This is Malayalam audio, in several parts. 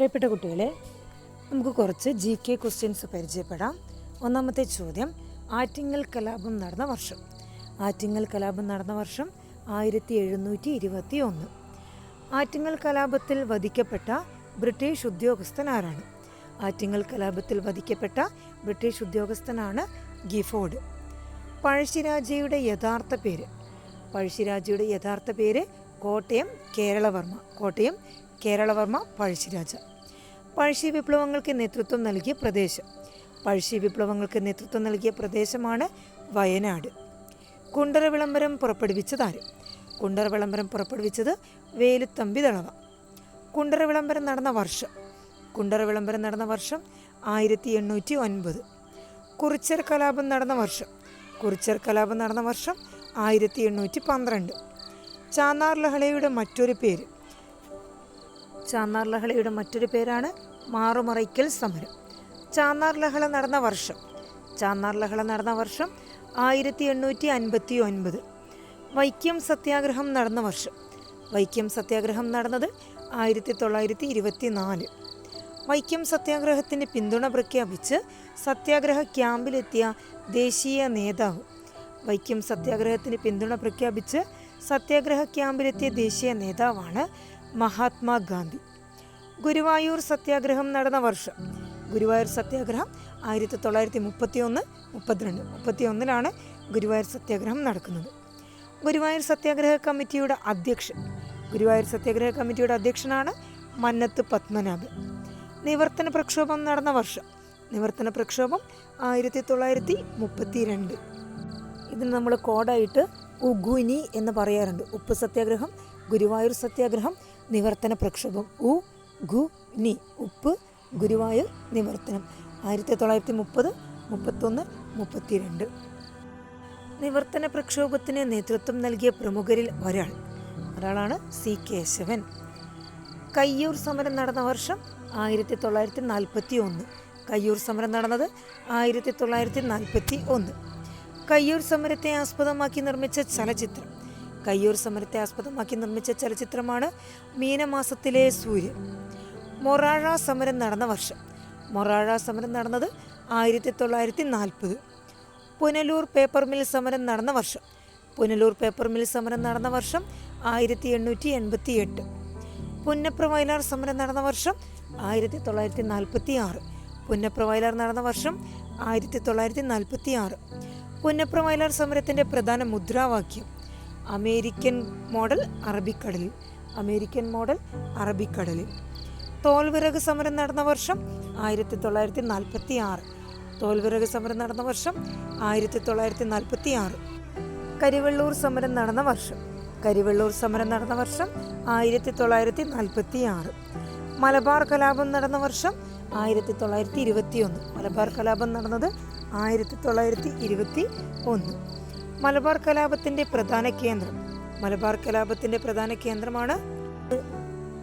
പ്രിയപ്പെട്ട കുട്ടികളെ നമുക്ക് കുറച്ച് ജി കെ ക്വസ്റ്റ്യൻസ് പരിചയപ്പെടാം. ഒന്നാമത്തെ ചോദ്യം ആറ്റിങ്ങൽ കലാപം നടന്ന വർഷം. ആറ്റിങ്ങൽ കലാപം നടന്ന വർഷം ആയിരത്തി എഴുന്നൂറ്റി ഇരുപത്തി ഒന്ന് ആറ്റിങ്ങൽ കലാപത്തിൽ വധിക്കപ്പെട്ട ബ്രിട്ടീഷ് ഉദ്യോഗസ്ഥൻ ആരാണ്? ആറ്റിങ്ങൽ കലാപത്തിൽ വധിക്കപ്പെട്ട ബ്രിട്ടീഷ് ഉദ്യോഗസ്ഥനാണ് ഗിഫോർഡ്. പഴശ്ശിരാജയുടെ യഥാർത്ഥ പേര്. പഴശ്ശിരാജയുടെ യഥാർത്ഥ പേര് കോട്ടയം കേരളവർമ്മ. കോട്ടയം കേരളവർമ്മ പഴശ്ശിരാജ. പഴശ്ശി വിപ്ലവങ്ങൾക്ക് നേതൃത്വം നൽകിയ പ്രദേശം. പഴശ്ശി വിപ്ലവങ്ങൾക്ക് നേതൃത്വം നൽകിയ പ്രദേശമാണ് വയനാട്. കുണ്ടറ വിളംബരം പുറപ്പെടുവിച്ചതാര് കുണ്ടറ വിളംബരം പുറപ്പെടുവിച്ചത് വേലുത്തമ്പി ദളവ. കുണ്ടറ വിളംബരം നടന്ന വർഷം. കുണ്ടറ വിളംബരം നടന്ന വർഷം ആയിരത്തി എണ്ണൂറ്റി ഒൻപത് കുറിച്ചർ കലാപം നടന്ന വർഷം. കുറിച്ചർ കലാപം നടന്ന വർഷം ആയിരത്തി എണ്ണൂറ്റി പന്ത്രണ്ട് ചാന്നാർ ലഹളയുടെ മറ്റൊരു പേര്. ചാന്നാർ ലഹളയുടെ മറ്റൊരു പേരാണ് മാറുമറയ്ക്കൽ സമരം. ചാന്നാർ ലഹള നടന്ന വർഷം. ചാന്നാർ ലഹള നടന്ന വർഷം ആയിരത്തി എണ്ണൂറ്റി അൻപത്തി ഒൻപത് വൈക്കം സത്യാഗ്രഹം നടന്ന വർഷം. വൈക്കം സത്യാഗ്രഹം നടന്നത് ആയിരത്തി തൊള്ളായിരത്തി ഇരുപത്തി നാല് വൈക്കം സത്യാഗ്രഹത്തിന് പിന്തുണ പ്രഖ്യാപിച്ച് സത്യാഗ്രഹ ക്യാമ്പിലെത്തിയ ദേശീയ നേതാവ്. വൈക്കം സത്യാഗ്രഹത്തിന് പിന്തുണ പ്രഖ്യാപിച്ച് സത്യാഗ്രഹ ക്യാമ്പിലെത്തിയ ദേശീയ നേതാവാണ് മഹാത്മാഗാന്ധി. ഗുരുവായൂർ സത്യാഗ്രഹം നടന്ന വർഷം. ഗുരുവായൂർ സത്യാഗ്രഹം ആയിരത്തി തൊള്ളായിരത്തി മുപ്പത്തി ഒന്ന് മുപ്പത്തിരണ്ട് മുപ്പത്തി ഒന്നിലാണ് ഗുരുവായൂർ സത്യാഗ്രഹം നടക്കുന്നത്. ഗുരുവായൂർ സത്യാഗ്രഹ കമ്മിറ്റിയുടെ അധ്യക്ഷൻ. ഗുരുവായൂർ സത്യാഗ്രഹ കമ്മിറ്റിയുടെ അധ്യക്ഷനാണ് മന്നത്ത് പത്മനാഭൻ. നിവർത്തന പ്രക്ഷോഭം നടന്ന വർഷം. നിവർത്തന പ്രക്ഷോഭം ആയിരത്തി തൊള്ളായിരത്തി മുപ്പത്തി രണ്ട് ഇതിന് നമ്മൾ കോഡായിട്ട് ഉഗുനി എന്ന് പറയാറുണ്ട്. ഉപ്പ് സത്യാഗ്രഹം ഗുരുവായൂർ സത്യാഗ്രഹം നിവർത്തന പ്രക്ഷോഭം. ഉ ഗു നി ഉപ്പ് ഗുരുവായൂർ നിവർത്തനം. ആയിരത്തി തൊള്ളായിരത്തി മുപ്പത് മുപ്പത്തൊന്ന് മുപ്പത്തിരണ്ട്. നിവർത്തന പ്രക്ഷോഭത്തിന് നേതൃത്വം നൽകിയ പ്രമുഖരിൽ ഒരാൾ. ഒരാളാണ് സി കേശവൻ. കയ്യൂർ സമരം നടന്ന വർഷം ആയിരത്തി തൊള്ളായിരത്തി നാൽപ്പത്തി ഒന്ന് കയ്യൂർ സമരം നടന്നത് ആയിരത്തി തൊള്ളായിരത്തി നാൽപ്പത്തി ഒന്ന് കയ്യൂർ സമരത്തെ ആസ്പദമാക്കി നിർമ്മിച്ച ചലച്ചിത്രം. കയ്യൂർ സമരത്തെ ആസ്പദമാക്കി നിർമ്മിച്ച ചലച്ചിത്രമാണ് മീനമാസത്തിലെ സൂര്യൻ. മൊറാഴ സമരം നടന്ന വർഷം. മൊറാഴ സമരം നടന്നത് ആയിരത്തി തൊള്ളായിരത്തി നാൽപ്പത് പുനലൂർ പേപ്പർ മിൽ സമരം നടന്ന വർഷം. പുനലൂർ പേപ്പർ മിൽ സമരം നടന്ന വർഷം ആയിരത്തി എണ്ണൂറ്റി എൺപത്തി എട്ട് പുന്നപ്ര വയലാർ സമരം നടന്ന വർഷം ആയിരത്തി തൊള്ളായിരത്തി നാൽപ്പത്തി ആറ് പുന്നപ്ര വയലാർ നടന്ന വർഷം ആയിരത്തി തൊള്ളായിരത്തി നാൽപ്പത്തി ആറ് പുന്നപ്ര വയലാർ സമരത്തിന്റെ പ്രധാന മുദ്രാവാക്യം അമേരിക്കൻ മോഡൽ അറബിക്കടലിൽ. അമേരിക്കൻ മോഡൽ അറബിക്കടലിൽ. തോൽവിറക് സമരം നടന്ന വർഷം ആയിരത്തി തൊള്ളായിരത്തി നാൽപ്പത്തി ആറ് തോൽവിറക് സമരം നടന്ന വർഷം ആയിരത്തി തൊള്ളായിരത്തി നാൽപ്പത്തി ആറ് കരിവെള്ളൂർ സമരം നടന്ന വർഷം. കരിവെള്ളൂർ സമരം നടന്ന വർഷം ആയിരത്തി തൊള്ളായിരത്തി നാൽപ്പത്തി ആറ് മലബാർ കലാപം നടന്ന വർഷം ആയിരത്തി തൊള്ളായിരത്തി ഇരുപത്തി ഒന്ന് മലബാർ കലാപം നടന്നത് ആയിരത്തി തൊള്ളായിരത്തി ഇരുപത്തി ഒന്ന് മലബാർ കലാപത്തിന്റെ പ്രധാന കേന്ദ്രം. മലബാർ കലാപത്തിന്റെ പ്രധാന കേന്ദ്രമാണ്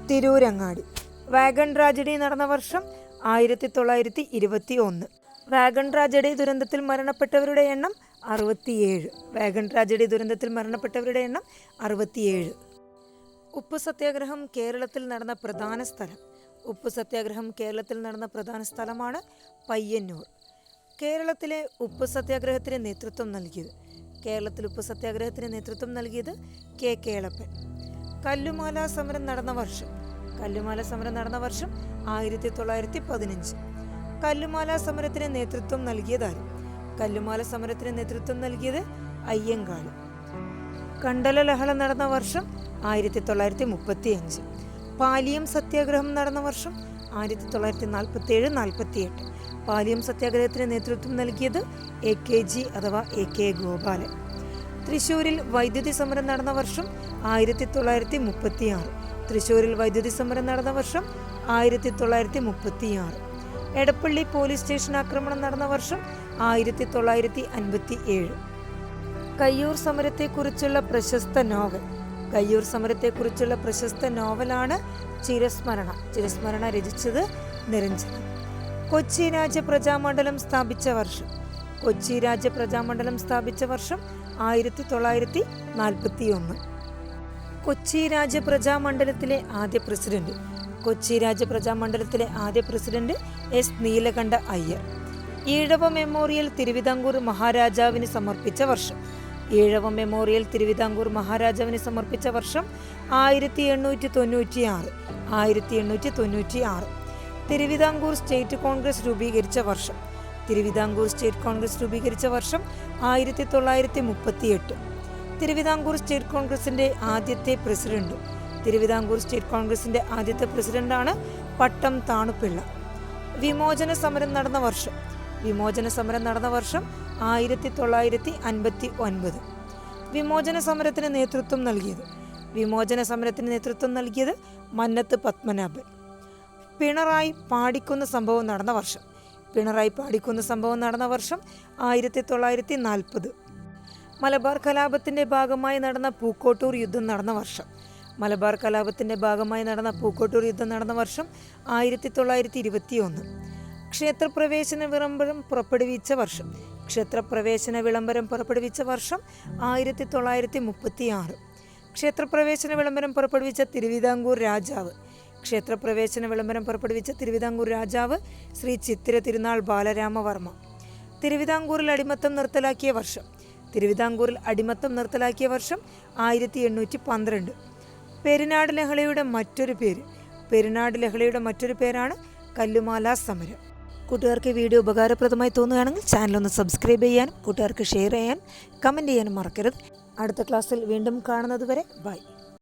തിരൂരങ്ങാടി. വാഗൺ ട്രാജഡി നടന്ന വർഷം ആയിരത്തി തൊള്ളായിരത്തി ഇരുപത്തി ഒന്ന് വാഗൺ ട്രാജഡി ദുരന്തത്തിൽ മരണപ്പെട്ടവരുടെ എണ്ണം അറുപത്തിയേഴ്. വാഗൺ ട്രാജഡി ദുരന്തത്തിൽ മരണപ്പെട്ടവരുടെ എണ്ണം അറുപത്തിയേഴ്. ഉപ്പ് സത്യാഗ്രഹം കേരളത്തിൽ നടന്ന പ്രധാന സ്ഥലം. ഉപ്പ് സത്യാഗ്രഹം കേരളത്തിൽ നടന്ന പ്രധാന സ്ഥലമാണ് പയ്യന്നൂർ. കേരളത്തിലെ ഉപ്പ് സത്യാഗ്രഹത്തിന് നേതൃത്വം നൽകിയത് കേരളത്തിൽ ഉപ്പ് സത്യാഗ്രഹത്തിന് നേതൃത്വം നൽകിയത് കെ കേളപ്പൻ കല്ലുമാല സമരം നടന്ന വർഷം. കല്ലുമാല സമരം നടന്ന വർഷം ആയിരത്തി തൊള്ളായിരത്തി പതിനഞ്ച് കല്ലുമാല സമരത്തിന് നേതൃത്വം നൽകിയതാരും? കല്ലുമാല സമരത്തിന് നേതൃത്വം നൽകിയത് അയ്യങ്കാളി. കണ്ടല ലഹള നടന്ന വർഷം ആയിരത്തി തൊള്ളായിരത്തി മുപ്പത്തി അഞ്ച് പാലിയം സത്യാഗ്രഹം നടന്ന വർഷം ആയിരത്തി തൊള്ളായിരത്തി നാൽപ്പത്തി ഏഴ് നാൽപ്പത്തി എട്ട് പാലിയം സത്യാഗ്രഹത്തിന് നേതൃത്വം നൽകിയത് എ കെ ജി അഥവാ എ കെ ഗോപാലൻ. തൃശൂരിൽ വൈദ്യുതി സമരം നടന്ന വർഷം ആയിരത്തി തൊള്ളായിരത്തി മുപ്പത്തി ആറ് തൃശൂരിൽ വൈദ്യുതി സമരം നടന്ന വർഷം ആയിരത്തി തൊള്ളായിരത്തി മുപ്പത്തി ആറ് എടപ്പള്ളി പോലീസ് സ്റ്റേഷൻ ആക്രമണം നടന്ന വർഷം ആയിരത്തി തൊള്ളായിരത്തി അൻപത്തി ഏഴ് കയ്യൂർ സമരത്തെക്കുറിച്ചുള്ള പ്രശസ്ത നോവൽ. കയ്യൂർ സമരത്തെക്കുറിച്ചുള്ള പ്രശസ്ത നോവലാണ് ചിരസ്മരണ. ചിരസ്മരണ രചിച്ചത് നിരഞ്ജന. കൊച്ചി രാജ്യ പ്രജാമണ്ഡലം സ്ഥാപിച്ച വർഷം. കൊച്ചി രാജ്യ പ്രജാമണ്ഡലം സ്ഥാപിച്ച വർഷം ആയിരത്തി തൊള്ളായിരത്തി നാൽപ്പത്തി ഒന്ന് കൊച്ചി രാജ്യ പ്രജാമണ്ഡലത്തിലെ ആദ്യ പ്രസിഡന്റ്. കൊച്ചി രാജപ്രജാമണ്ഡലത്തിലെ ആദ്യ president S. Neelakanta Iyer. Ezhava memorial Thiruvithamkoor മഹാരാജാവിന് സമർപ്പിച്ച വർഷം. ഈഴവ മെമ്മോറിയൽ തിരുവിതാംകൂർ മഹാരാജാവിന് സമർപ്പിച്ച വർഷം ആയിരത്തി എണ്ണൂറ്റി തൊണ്ണൂറ്റി ആറ് ആയിരത്തി എണ്ണൂറ്റി തൊണ്ണൂറ്റി ആറ് തിരുവിതാംകൂർ സ്റ്റേറ്റ് കോൺഗ്രസ് രൂപീകരിച്ച വർഷം. തിരുവിതാംകൂർ സ്റ്റേറ്റ് കോൺഗ്രസ് രൂപീകരിച്ച വർഷം ആയിരത്തി തൊള്ളായിരത്തി മുപ്പത്തി എട്ട് തിരുവിതാംകൂർ സ്റ്റേറ്റ് കോൺഗ്രസിന്റെ ആദ്യത്തെ പ്രസിഡന്റ് തിരുവിതാംകൂർ സ്റ്റേറ്റ് കോൺഗ്രസിന്റെ ആദ്യത്തെ പ്രസിഡന്റാണ് പട്ടം താണുപിള്ള. വിമോചന സമരം നടന്ന വർഷം. വിമോചന സമരം നടന്ന വർഷം ആയിരത്തി തൊള്ളായിരത്തി അൻപത്തി ഒൻപത് വിമോചന സമരത്തിന് നേതൃത്വം നൽകിയത്. വിമോചന സമരത്തിന് നേതൃത്വം നൽകിയത് മന്നത്ത് പത്മനാഭൻ. പിണറായി പാടിക്കുന്ന സംഭവം നടന്ന വർഷം. പിണറായി പാടിക്കുന്ന സംഭവം നടന്ന വർഷം ആയിരത്തി തൊള്ളായിരത്തി നാൽപ്പത് മലബാർ കലാപത്തിന്റെ ഭാഗമായി നടന്ന പൂക്കോട്ടൂർ യുദ്ധം നടന്ന വർഷം. മലബാർ കലാപത്തിന്റെ ഭാഗമായി നടന്ന പൂക്കോട്ടൂർ യുദ്ധം നടന്ന വർഷം ആയിരത്തി തൊള്ളായിരത്തി ഇരുപത്തി ഒന്ന് ക്ഷേത്രപ്രവേശന വിളംബരം പുറപ്പെടുവിച്ച വർഷം. ക്ഷേത്രപ്രവേശന വിളംബരം പുറപ്പെടുവിച്ച വർഷം ആയിരത്തി തൊള്ളായിരത്തി മുപ്പത്തി ആറ് ക്ഷേത്രപ്രവേശന വിളംബരം പുറപ്പെടുവിച്ച തിരുവിതാംകൂർ രാജാവ്. ക്ഷേത്രപ്രവേശന വിളംബരം പുറപ്പെടുവിച്ച തിരുവിതാംകൂർ രാജാവ് ശ്രീ ചിത്തിര തിരുനാൾ ബാലരാമവർമ്മ. തിരുവിതാംകൂറിൽ അടിമത്തം നിർത്തലാക്കിയ വർഷം. തിരുവിതാംകൂറിൽ അടിമത്തം നിർത്തലാക്കിയ വർഷം ആയിരത്തി എണ്ണൂറ്റി പന്ത്രണ്ട് പെരുനാട് ലഹളയുടെ മറ്റൊരു പേര്. പെരുനാട് ലഹളയുടെ മറ്റൊരു പേരാണ് കല്ലുമാല സമരം. കൂട്ടുകാർക്ക് വീഡിയോ ഉപകാരപ്രദമായി തോന്നുകയാണെങ്കിൽ ചാനൽ ഒന്ന് സബ്സ്ക്രൈബ് ചെയ്യാനും കൂട്ടുകാർക്ക് ഷെയർ ചെയ്യാനും കമന്റ് ചെയ്യാനും മറക്കരുത്. അടുത്ത ക്ലാസ്സിൽ വീണ്ടും കാണുന്നത് വരെ ബൈ.